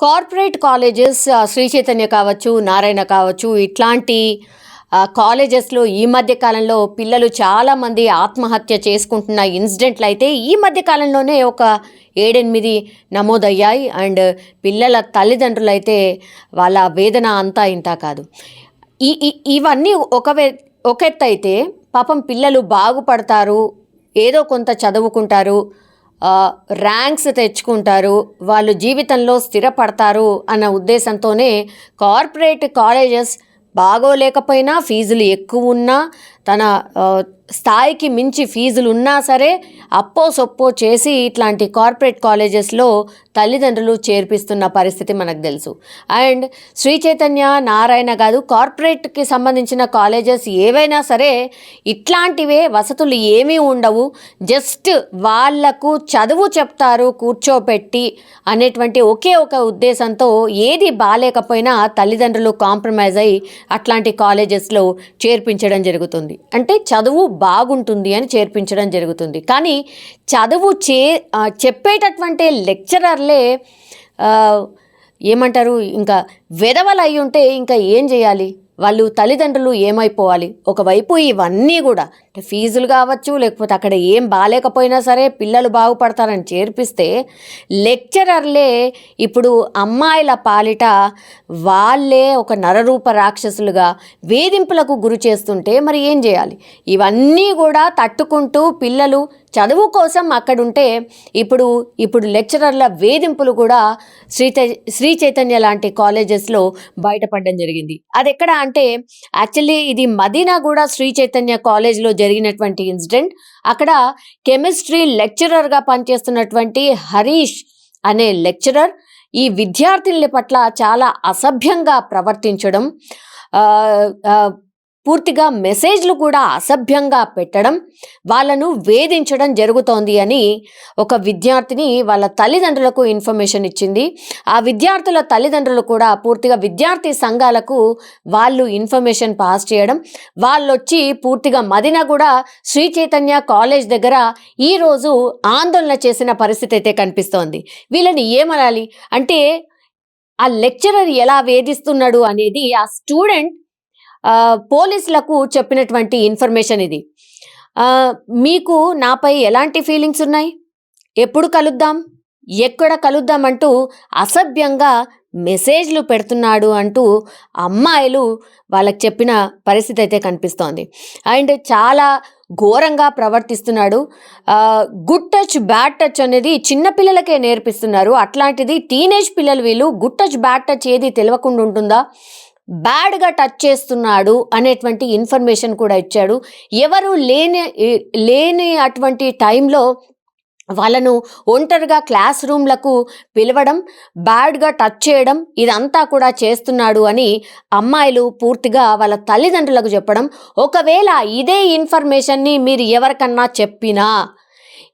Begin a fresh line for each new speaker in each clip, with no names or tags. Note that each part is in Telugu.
కార్పొరేట్ కాలేజెస్ శ్రీ చైతన్య కావచ్చు నారాయణ కావచ్చు ఇట్లాంటి కాలేజెస్లో ఈ మధ్య కాలంలో పిల్లలు చాలామంది ఆత్మహత్య చేసుకుంటున్న ఇన్సిడెంట్లు అయితే ఈ మధ్య కాలంలోనే ఒక ఏడెనిమిది నమోదయ్యాయి. అండ్ పిల్లల తల్లిదండ్రులు అయితే వాళ్ళ వేదన అంతా ఇంత కాదు. ఈ ఇవన్నీ ఒక ఒక ఎత్తు అయితే పాపం పిల్లలు బాగుపడతారు ఏదో కొంత చదువుకుంటారు ర్యాంక్స్ తెచ్చుకుంటారు వాళ్ళు జీవితంలో స్థిరపడతారు అన్న ఉద్దేశంతోనే కార్పొరేట్ కాలేజెస్ బాగోలేకపోయినా ఫీజులు ఎక్కువ ఉన్నా తన స్థాయికి మించి ఫీజులు ఉన్నా సరే అప్పో సొప్పో చేసి ఇట్లాంటి కార్పొరేట్ కాలేజెస్లో తల్లిదండ్రులు చేర్పిస్తున్న పరిస్థితి మనకు తెలుసు. అండ్ శ్రీ చైతన్య నారాయణ కాదు కార్పొరేట్కి సంబంధించిన కాలేజెస్ ఏవైనా సరే ఇట్లాంటివే వసతులు ఏమీ ఉండవు. జస్ట్ వాళ్ళకు చదువు చెప్తారు కూర్చోపెట్టి అనేటువంటి ఒకే ఒక ఉద్దేశంతో ఏది బాగాలేకపోయినా తల్లిదండ్రులు కాంప్రమైజ్ అయ్యి అట్లాంటి కాలేజెస్లో చేర్పించడం జరుగుతుంది. అంటే చదువు బాగుంటుంది అని చేర్పించడం జరుగుతుంది. కానీ చదువు చే చెప్పేటటువంటి లెక్చరర్లే ఏమంటారు ఇంకా వెధవలు అయి ఉంటే ఇంకా ఏం చేయాలి? వాళ్ళు తల్లిదండ్రులు ఏమైపోవాలి? ఒకవైపు ఇవన్నీ కూడా అంటే ఫీజులు కావచ్చు లేకపోతే అక్కడ ఏం బాగాలేకపోయినా సరే పిల్లలు బాగుపడతారని చేర్పిస్తే లెక్చరర్లే ఇప్పుడు అమ్మాయిల పాలిట వాళ్ళే ఒక నరరూప రాక్షసులుగా వేధింపులకు గురి చేస్తుంటే మరి ఏం చేయాలి? ఇవన్నీ కూడా తట్టుకుంటూ పిల్లలు చదువు కోసం అక్కడుంటే ఇప్పుడు ఇప్పుడు లెక్చరర్ల వేధింపులు కూడా శ్రీ శ్రీ చైతన్య లాంటి కాలేజెస్లో బయటపడడం జరిగింది. అది ఎక్కడ అంటే యాక్చువల్లీ ఇది మదీనా కూడా శ్రీ చైతన్య కాలేజ్లో జరిగినటువంటి ఇన్సిడెంట్. అక్కడ కెమిస్ట్రీ లెక్చరర్గా పనిచేస్తున్నటువంటి హరీష్ అనే లెక్చరర్ ఈ విద్యార్థినుల పట్ల చాలా అసభ్యంగా ప్రవర్తించడం పూర్తిగా మెసేజ్లు కూడా అసభ్యంగా పెట్టడం వాళ్ళను వేధించడం జరుగుతోంది అని ఒక విద్యార్థిని వాళ్ళ తల్లిదండ్రులకు ఇన్ఫర్మేషన్ ఇచ్చింది. ఆ విద్యార్థుల తల్లిదండ్రులు కూడా పూర్తిగా విద్యార్థి సంఘాలకు వాళ్ళు ఇన్ఫర్మేషన్ పాస్ చేయడం వాళ్ళు వచ్చి పూర్తిగా మదిన కూడా శ్రీ చైతన్య కాలేజ్ దగ్గర ఈరోజు ఆందోళన చేసిన పరిస్థితి అయితే కనిపిస్తోంది. వీళ్ళని ఏమనాలి? అంటే ఆ లెక్చరర్ ఎలా వేధిస్తున్నాడు అనేది ఆ స్టూడెంట్ పోలీసులకు చెప్పినటువంటి ఇన్ఫర్మేషన్ ఇది. మీకు నాపై ఎలాంటి ఫీలింగ్స్ ఉన్నాయి? ఎప్పుడు కలుద్దాం? ఎక్కడ కలుద్దాం అంటూ అసభ్యంగా మెసేజ్లు పెడుతున్నాడు అంటూ అమ్మాయిలు వాళ్ళకి చెప్పిన పరిస్థితి అయితే కనిపిస్తోంది. అండ్ చాలా ఘోరంగా ప్రవర్తిస్తున్నాడు. గుడ్ టచ్ బ్యాడ్ టచ్ అనేది చిన్న పిల్లలకే నేర్పిస్తున్నారు. అట్లాంటిది టీనేజ్ పిల్లలు వీళ్ళు గుడ్ టచ్ బ్యాడ్ టచ్ ఏది తెలియకుండా ఉంటుందా? బ్యాడ్గా టచ్ చేస్తున్నాడు అనేటువంటి ఇన్ఫర్మేషన్ కూడా ఇచ్చాడు. ఎవరు లేని లేని అటువంటి టైంలో వాళ్ళను ఒంటరిగా క్లాస్ రూమ్లకు పిలవడం బ్యాడ్గా టచ్ చేయడం ఇదంతా కూడా చేస్తున్నాడు అని అమ్మాయిలు పూర్తిగా వాళ్ళ తల్లిదండ్రులకు చెప్పడం. ఒకవేళ ఇదే ఇన్ఫర్మేషన్ని మీరు ఎవరికన్నా చెప్పినా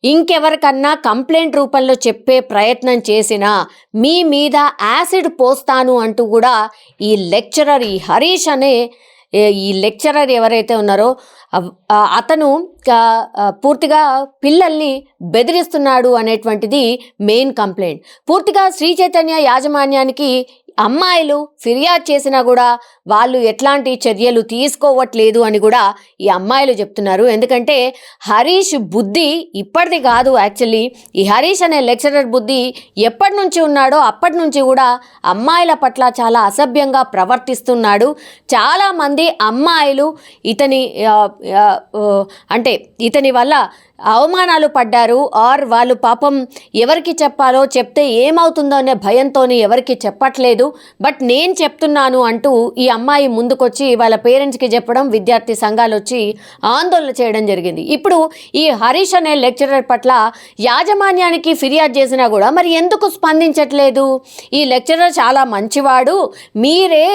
ఇంకెవరికన్నా కంప్లైంట్ రూపంలో చెప్పే ప్రయత్నం చేసినా మీ మీద యాసిడ్ పోస్తాను అంటూ కూడా ఈ లెక్చరర్ ఈ హరీష్ అనే ఈ లెక్చరర్ ఎవరైతే ఉన్నారో అతను పూర్తిగా పిల్లల్ని బెదిరిస్తున్నాడు అనేటువంటిది మెయిన్ కంప్లైంట్. పూర్తిగా శ్రీ చైతన్య యాజమాన్యానికి అమ్మాయిలు ఫిర్యాదు చేసినా కూడా వాళ్ళు ఎట్లాంటి చర్యలు తీసుకోవట్లేదు అని కూడా ఈ అమ్మాయిలు చెప్తున్నారు. ఎందుకంటే హరీష్ బుద్ధి ఇప్పటిది కాదు యాక్చువల్లీ. ఈ హరీష్ అనే లెక్చరర్ బుద్ధి ఎప్పటి నుంచి ఉన్నాడో అప్పటి నుంచి కూడా అమ్మాయిల పట్ల చాలా అసభ్యంగా ప్రవర్తిస్తున్నాడు. చాలామంది అమ్మాయిలు ఇతని అంటే ఇతని వల్ల అవమానాలు పడ్డారు. ఆర్ వాళ్ళు పాపం ఎవరికి చెప్పాలో చెప్తే ఏమవుతుందో అనే భయంతో ఎవరికి చెప్పట్లేదు. బట్ నేను చెప్తున్నాను అంటూ ఈ అమ్మాయి ముందుకొచ్చి వాళ్ళ పేరెంట్స్కి చెప్పడం విద్యార్థి సంఘాలు వచ్చి ఆందోళన చేయడం జరిగింది. ఇప్పుడు ఈ హరీష్ అనే లెక్చరర్ పట్ల యాజమాన్యానికి ఫిర్యాదు చేసినా కూడా మరి ఎందుకు స్పందించట్లేదు? ఈ లెక్చరర్ చాలా మంచివాడు. మీరే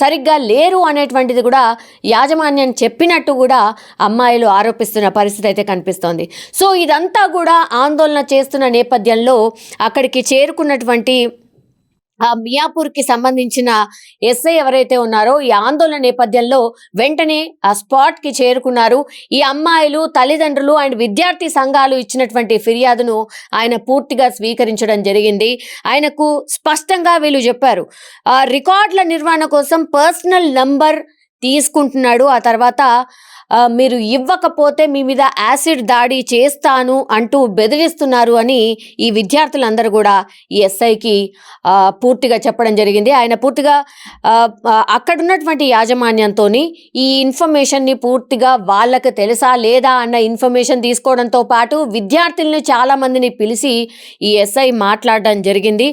సరిగ్గా లేరు అనేటువంటిది కూడా యాజమాన్యం చెప్పినట్టు కూడా అమ్మాయిలు ఆరోపిస్తున్న పరిస్థితి అయితే కనిపిస్తోంది. సో ఇదంతా కూడా ఆందోళన చేస్తున్న నేపథ్యంలో అక్కడికి చేరుకున్నటువంటి ఆ మియాపూర్కి సంబంధించిన ఎస్ఐ ఎవరైతే ఉన్నారో ఈ ఆందోళన నేపథ్యంలో వెంటనే ఆ స్పాట్కి చేరుకున్నారు. ఈ అమ్మాయిలు తల్లిదండ్రులు అండ్ విద్యార్థి సంఘాలు ఇచ్చినటువంటి ఫిర్యాదును ఆయన పూర్తిగా స్వీకరించడం జరిగింది. ఆయనకు స్పష్టంగా వీళ్ళు చెప్పారు. ఆ రికార్డుల నిర్వహణ కోసం పర్సనల్ నంబర్ తీసుకుంటున్నాడు. ఆ తర్వాత మీరు ఇవ్వకపోతే మీ మీద యాసిడ్ దాడి చేస్తాను అంటూ బెదిరిస్తున్నారు అని ఈ విద్యార్థులందరూ కూడా ఈ ఎస్ఐకి పూర్తిగా చెప్పడం జరిగింది. ఆయన పూర్తిగా అక్కడున్నటువంటి యాజమాన్యంతో ఈ ఇన్ఫర్మేషన్ని పూర్తిగా వాళ్ళకి తెలుసా లేదా అన్న ఇన్ఫర్మేషన్ తీసుకోవడంతో పాటు విద్యార్థులను చాలామందిని పిలిచి ఈ ఎస్ఐ మాట్లాడడం జరిగింది.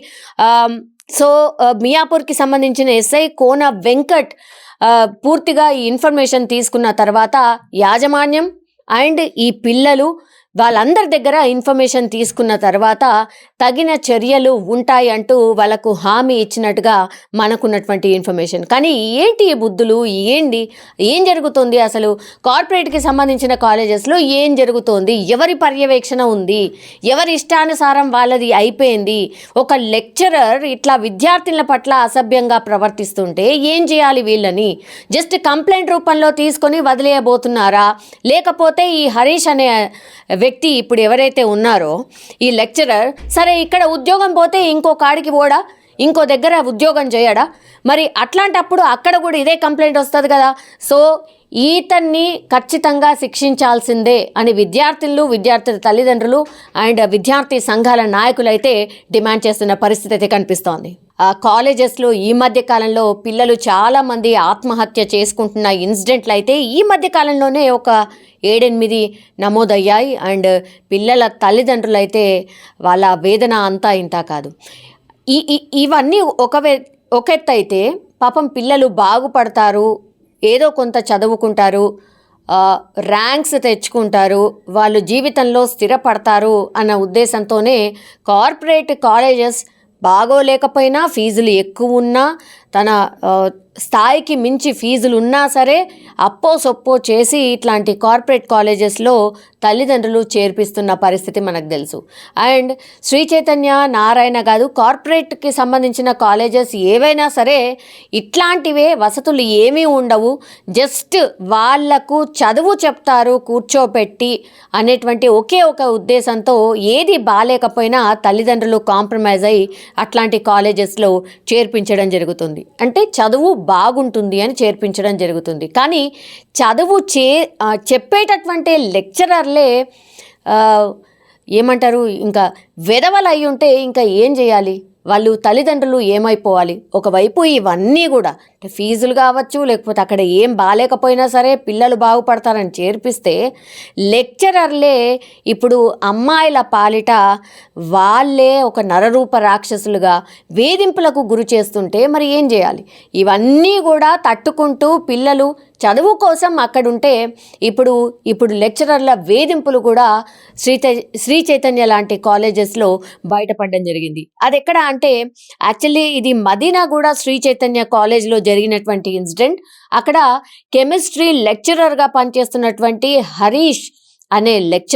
సో మియాపూర్కి సంబంధించిన ఎస్ఐ కోన వెంకట్ పూర్తిగా ఈ ఇన్ఫర్మేషన్ తీసుకున్న తర్వాత యాజమాన్యం అండ్ ఈ పిల్లలు వాళ్ళందరి దగ్గర ఇన్ఫర్మేషన్ తీసుకున్న తర్వాత తగిన చర్యలు ఉంటాయి అంటూ వాళ్ళకు హామీ ఇచ్చినట్టుగా మనకున్నటువంటి ఇన్ఫర్మేషన్. కానీ ఏంటి ఈ బుద్ధులు? ఏంటి? ఏం జరుగుతుంది అసలు? కార్పొరేట్కి సంబంధించిన కాలేజెస్లో ఏం జరుగుతోంది? ఎవరి పర్యవేక్షణ ఉంది? ఎవరి ఇష్టానుసారం వాళ్ళది అయిపోయింది? ఒక లెక్చరర్ ఇట్లా విద్యార్థినుల పట్ల అసభ్యంగా ప్రవర్తిస్తుంటే ఏం చేయాలి వీళ్ళని? జస్ట్ కంప్లైంట్ రూపంలో తీసుకొని వదిలేయబోతున్నారా? లేకపోతే ఈ హరీష్ అనే వ్యక్తి ఇప్పుడు ఎవరైతే ఉన్నారో ఈ లెక్చరర్ సరే ఇక్కడ ఉద్యోగం పోతే ఇంకో కాడికి పోడా? ఇంకో దగ్గర ఉద్యోగం చేయడా? మరి అట్లాంటప్పుడు అక్కడ కూడా ఇదే కంప్లైంట్ వస్తుంది కదా. సో ఈతన్ని ఖచ్చితంగా శిక్షించాల్సిందే అని విద్యార్థులు విద్యార్థుల తల్లిదండ్రులు అండ్ విద్యార్థి సంఘాల నాయకులు అయితే డిమాండ్ చేస్తున్న పరిస్థితి అయితే కనిపిస్తోంది. ఆ కాలేజెస్లో ఈ మధ్య కాలంలో పిల్లలు చాలామంది ఆత్మహత్య చేసుకుంటున్న ఇన్సిడెంట్లు అయితే ఈ మధ్య కాలంలోనే ఒక ఏడెనిమిది నమోదయ్యాయి. అండ్ పిల్లల తల్లిదండ్రులు అయితే వాళ్ళ వేదన అంతా ఇంతా కాదు. ఈ ఇవన్నీ ఒక ఒక ఎత్తు అయితే పాపం పిల్లలు బాగుపడతారు ఏదో కొంత చదువుకుంటారు ర్యాంక్స్ తెచ్చుకుంటారు వాళ్ళు జీవితంలో స్థిరపడతారు అన్న ఉద్దేశంతోనే కార్పొరేట్ కాలేజెస్ బాగోలేకపోయినా ఫీజులు ఎక్కువ ఉన్నా తన స్థాయికి మించి ఫీజులు ఉన్నా సరే అప్పో సొప్పో చేసి ఇట్లాంటి కార్పొరేట్ కాలేజెస్లో తల్లిదండ్రులు చేర్పిస్తున్న పరిస్థితి మనకు తెలుసు. అండ్ శ్రీ చైతన్య నారాయణ కాదు కార్పొరేట్కి సంబంధించిన కాలేజెస్ ఏవైనా సరే ఇట్లాంటివే వసతులు ఏమీ ఉండవు. జస్ట్ వాళ్ళకు చదువు చెప్తారు కూర్చోపెట్టి అనేటువంటి ఒకే ఒక ఉద్దేశంతో ఏది బాగాలేకపోయినా తల్లిదండ్రులు కాంప్రమైజ్ అయ్యి అట్లాంటి కాలేజెస్లో చేర్పించడం జరుగుతుంది. అంటే చదువు బాగుంటుంది అని చేర్పించడం జరుగుతుంది. కానీ చదువు చే చెప్పేటటువంటి లెక్చరర్లే ఏమంటారు ఇంకా వెధవలు అయి ఉంటే ఇంకా ఏం చేయాలి? వాళ్ళు తల్లిదండ్రులు ఏమైపోవాలి? ఒకవైపు ఇవన్నీ కూడా అంటే ఫీజులు కావచ్చు లేకపోతే అక్కడ ఏం బాగాలేకపోయినా సరే పిల్లలు బాగుపడతారని చేర్పిస్తే లెక్చరర్లే ఇప్పుడు అమ్మాయిల పాలిట వాళ్ళే ఒక నరరూప రాక్షసులుగా వేధింపులకు గురి చేస్తుంటే మరి ఏం చేయాలి? ఇవన్నీ కూడా తట్టుకుంటూ పిల్లలు చదువు కోసం అక్కడుంటే ఇప్పుడు ఇప్పుడు లెక్చరర్ల వేధింపులు కూడా శ్రీ శ్రీ చైతన్య లాంటి కాలేజెస్లో బయటపడడం జరిగింది. అది ఎక్కడ అంటే యాక్చువల్లీ ఇది మదీనా కూడా శ్రీ చైతన్య కాలేజ్లో జరిగినటువంటి ఇన్సిడెంట్. అక్కడ కెమిస్ట్రీ లెక్చరర్గా పనిచేస్తున్నటువంటి హరీష్ అనే లెక్చర్